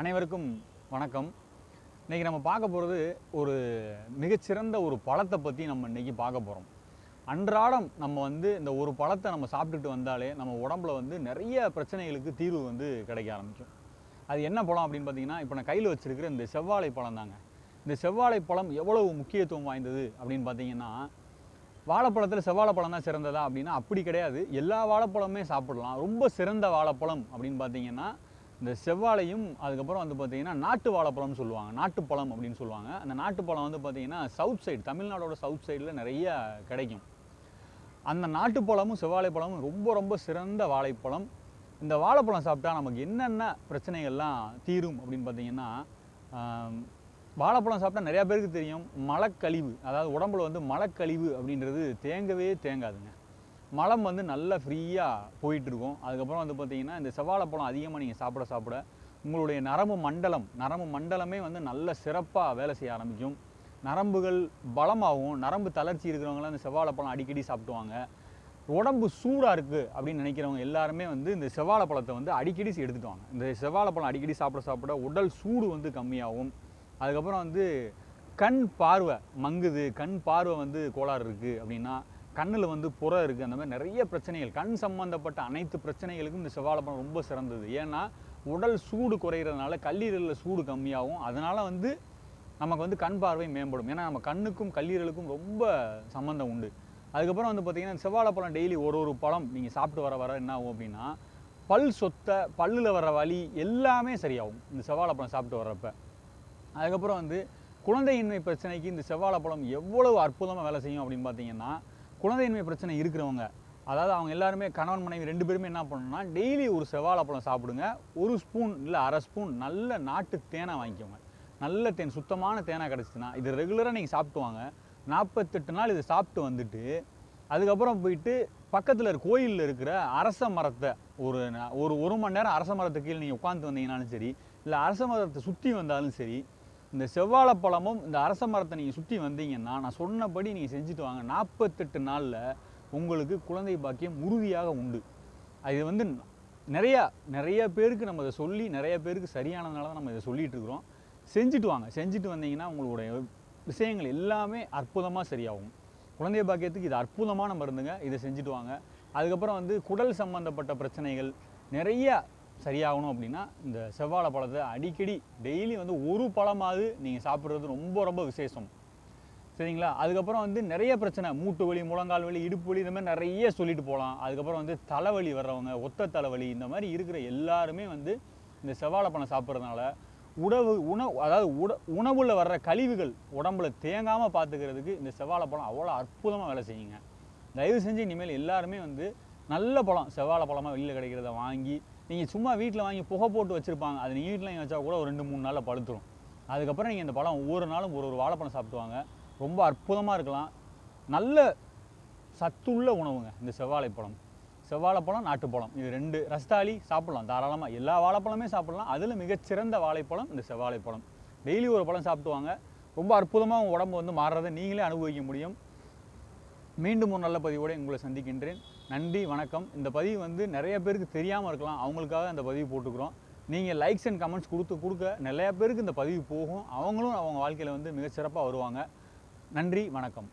அனைவருக்கும் வணக்கம். இன்றைக்கி நம்ம பார்க்க போகிறது ஒரு மிகச்சிறந்த ஒரு பழத்தை பற்றி நம்ம இன்றைக்கி பார்க்க போகிறோம் அன்றாடம் நம்ம வந்து இந்த ஒரு பழத்தை நம்ம சாப்பிட்டுட்டு வந்தாலே நம்ம உடம்புல வந்து நிறைய பிரச்சனைகளுக்கு தீர்வு வந்து கிடைக்க ஆரம்பிக்கும். அது என்ன பழம் அப்படின்னு பார்த்தீங்கன்னா இப்போ நான் கையில் வச்சுருக்கிற இந்த செவ்வாழை பழம் தாங்க. இந்த செவ்வாழை பழம் எவ்வளவு முக்கியத்துவம் வாய்ந்தது அப்படின்னு பார்த்தீங்கன்னா வாழைப்பழத்தில் செவ்வாழைப்பழம் தான் சிறந்ததா அப்படின்னா அப்படி கிடையாது. எல்லா வாழைப்பழமே சாப்பிடலாம். ரொம்ப சிறந்த வாழைப்பழம் அப்படின்னு பார்த்தீங்கன்னா இந்த செவ்வாழையும் அதுக்கப்புறம் வந்து பார்த்தீங்கன்னா நாட்டு வாழைப்பழம்னு சொல்லுவாங்க. நாட்டுப்பழம் அப்படின்னு சொல்லுவாங்க. அந்த நாட்டுப்பழம் வந்து பார்த்தீங்கன்னா சவுத் சைடு தமிழ்நாடோட சவுத் சைடில் நிறைய கிடைக்கும். அந்த நாட்டுப்பழமும் செவ்வாழைப்பழமும் ரொம்ப ரொம்ப சிறந்த வாழைப்பழம். இந்த வாழைப்பழம் சாப்பிட்டா நமக்கு என்னென்ன பிரச்சனைகள்லாம் தீரும் அப்படின்னு பார்த்தீங்கன்னா வாழைப்பழம் சாப்பிட்டா நிறையா பேருக்கு தெரியும். மலக்கழிவு அதாவது உடம்புல வந்து மலக்கழிவு அப்படின்றது தேங்கவே தேங்காதுங்க. மலம் வந்து நல்லா ஃப்ரீயாக போயிட்டுருக்கும். அதுக்கப்புறம் வந்து பார்த்திங்கன்னா இந்த செவ்வாழைப்பழம் அதிகமாக நீங்கள் சாப்பிட சாப்பிட உங்களுடைய நரம்பு மண்டலம் நரம்பு மண்டலமே வந்து நல்ல சிறப்பாக வேலை செய்ய ஆரம்பிக்கும். நரம்புகள் பலமாகவும் நரம்பு தளர்ச்சி இருக்கிறவங்களாம் இந்த செவ்வாழைப்பழம் அடிக்கடி சாப்பிடுவாங்க உடம்பு சூடாக இருக்குது அப்படின்னு நினைக்கிறவங்க எல்லாருமே வந்து இந்த செவ்வாழைப்பழத்தை வந்து அடிக்கடி எடுத்துட்டு வாங்க இந்த செவ்வாழைப்பழம் அடிக்கடி சாப்பிட சாப்பிட உடல் சூடு வந்து கம்மியாகும். அதுக்கப்புறம் வந்து கண் பார்வை மங்குது. கண் பார்வை வந்து கோளாறு இருக்குது அப்படின்னா கண்ணில் வந்து புற இருக்குது அந்த மாதிரி நிறைய பிரச்சனைகள். கண் சம்பந்தப்பட்ட அனைத்து பிரச்சனைகளுக்கும் இந்த செவ்வாழைப்பழம் ரொம்ப சிறந்தது. ஏன்னா உடல் சூடு குறையிறதுனால கல்லீரலில் சூடு கம்மியாகும். அதனால் வந்து நமக்கு வந்து கண் பார்வை மேம்படும். ஏன்னா நம்ம கண்ணுக்கும் கல்லீரலுக்கும் ரொம்ப சம்மந்தம் உண்டு. அதுக்கப்புறம் வந்து பார்த்திங்கன்னா செவ்வாழைப்பழம் டெய்லி ஒரு ஒரு பழம் நீங்கள் சாப்பிட்டு வர வர என்ன ஆகும் அப்படின்னா பல் சொத்தை பல்லில் வர வலி எல்லாமே சரியாகும். இந்த செவ்வாழைப்பழம் சாப்பிட்டு வர்றப்ப. அதுக்கப்புறம் வந்து குழந்தையின்மை பிரச்சனைக்கு இந்த செவ்வாழைப்பழம் எவ்வளவு அற்புதமாக வேலை செய்யும் அப்படின்னு பார்த்தீங்கன்னா குழந்தையின்மை பிரச்சனை இருக்கிறவங்க அதாவது அவங்க எல்லாருமே கணவன் மனைவி ரெண்டு பேருமே என்ன பண்ணணும்னா டெய்லி ஒரு செவ்வாழைப்பழம் சாப்பிடுங்க. ஒரு ஸ்பூன் இல்லை அரை ஸ்பூன் நல்ல நாட்டு தேனை வாங்கிக்கோங்க. நல்ல தேன் சுத்தமான தேனாக கிடச்சிதுன்னா இது ரெகுலராக நீங்கள் சாப்பிட்டு வாங்க. நாற்பத்தெட்டு நாள் இதை சாப்பிட்டு வந்துட்டு அதுக்கப்புறம் போயிட்டு பக்கத்தில் இருக்க கோயிலில் இருக்கிற அரச மரத்தை ஒரு ஒரு ஒரு மணி நேரம் அரச மரத்து கீழே நீங்கள் உட்காந்து வந்தீங்கனாலும் சரி இல்லை அரச மரத்தை சுற்றி வந்தாலும் சரி இந்த செவ்வாழைப்பழமும் இந்த அரச மரத்தை நீங்கள் சுற்றி வந்தீங்கன்னா நான் சொன்னபடி நீங்கள் செஞ்சுட்டு வாங்க. நாற்பத்தெட்டு நாளில் உங்களுக்கு குழந்தை பாக்கியம் உறுதியாக உண்டு. அது வந்து நிறையா நிறைய பேருக்கு நம்ம இதை சொல்லி நிறைய பேருக்கு சரியானதுனால தான் நம்ம இதை சொல்லிட்டு இருக்கிறோம். செஞ்சுட்டு வாங்க. செஞ்சுட்டு வந்தீங்கன்னா உங்களுடைய விஷயங்கள் எல்லாமே அற்புதமாக சரியாகும். குழந்தை பாக்கியத்துக்கு இது அற்புதமான மருந்துங்க. இதை செஞ்சுட்டு வாங்க. அதுக்கப்புறம் வந்து குடல் சம்பந்தப்பட்ட பிரச்சனைகள் நிறைய சரியாகணும் அப்படின்னா இந்த செவ்வாழை பழத்தை அடிக்கடி டெய்லி வந்து ஒரு பழமாவது நீங்கள் சாப்பிட்றது ரொம்ப ரொம்ப விசேஷம். சரிங்களா? அதுக்கப்புறம் வந்து நிறைய பிரச்சனை. மூட்டு வலி முழங்கால் வலி இடுப்பு வலி இந்த மாதிரி நிறைய சொல்லிட்டு போகலாம். அதுக்கப்புறம் வந்து தலைவலி வர்றவங்க ஒத்த தலைவலி இந்த மாதிரி இருக்கிற எல்லாருமே வந்து இந்த செவ்வாழைப்பழம் சாப்பிட்றதுனால உணவு உணவு அதாவது உட உணவில் வர்ற கழிவுகள் உடம்புல தேங்காமல் பார்த்துக்கிறதுக்கு இந்த செவ்வாழைப்பழம் அவ்வளோ அற்புதமாக வேலை செய்யுங்க. தயவு செஞ்சு இனிமேல் எல்லாருமே வந்து நல்ல பழம் செவ்வாழை பழமாக வெளியில் கிடைக்கிறத வாங்கி நீங்கள் சும்மா வீட்டில் வாங்கி புகை போட்டு வச்சுருப்பாங்க. அது நீங்கள் வீட்டில் வச்சா கூட ஒரு ரெண்டு மூணு நாளில் பழுத்துரும். அதுக்கப்புறம் நீங்கள் இந்த பழம் ஒவ்வொரு நாளும் ஒரு ஒரு வாழைப்பழம் சாப்பிடுவாங்க ரொம்ப அற்புதமாக இருக்கலாம். நல்ல சத்துள்ள உணவுங்க இந்த செவ்வாழைப்பழம். செவ்வாழைப்பழம் நாட்டுப்பழம். இது ரெண்டு. ரஸ்தாளி சாப்பிட்லாம். தாராளமாக எல்லா வாழைப்பழமே சாப்பிட்லாம். அதில் மிகச்சிறந்த வாழைப்பழம் இந்த செவ்வாழைப்பழம். டெய்லி ஒரு பழம் சாப்பிட்டு வாங்க ரொம்ப அற்புதமாக உங்கள் உடம்பு வந்து மாறுறதை நீங்களே அனுபவிக்க முடியும். மீண்டும் ஒரு நல்ல பதிவோடு உங்களை சந்திக்கின்றேன். நன்றி வணக்கம். இந்த பதிவு வந்து நிறைய பேருக்கு தெரியாமல் இருக்கலாம். அவங்களுக்காக இந்த பதிவு போட்டுக்கிறோம். நீங்கள் லைக்ஸ் அண்ட் கமெண்ட்ஸ் கொடுத்து கொடுக்க நிறைய பேருக்கு இந்த பதிவு போகும். அவங்களும் அவங்க வாழ்க்கையில் வந்து மிகச்சிறப்பாக வருவாங்க. நன்றி வணக்கம்.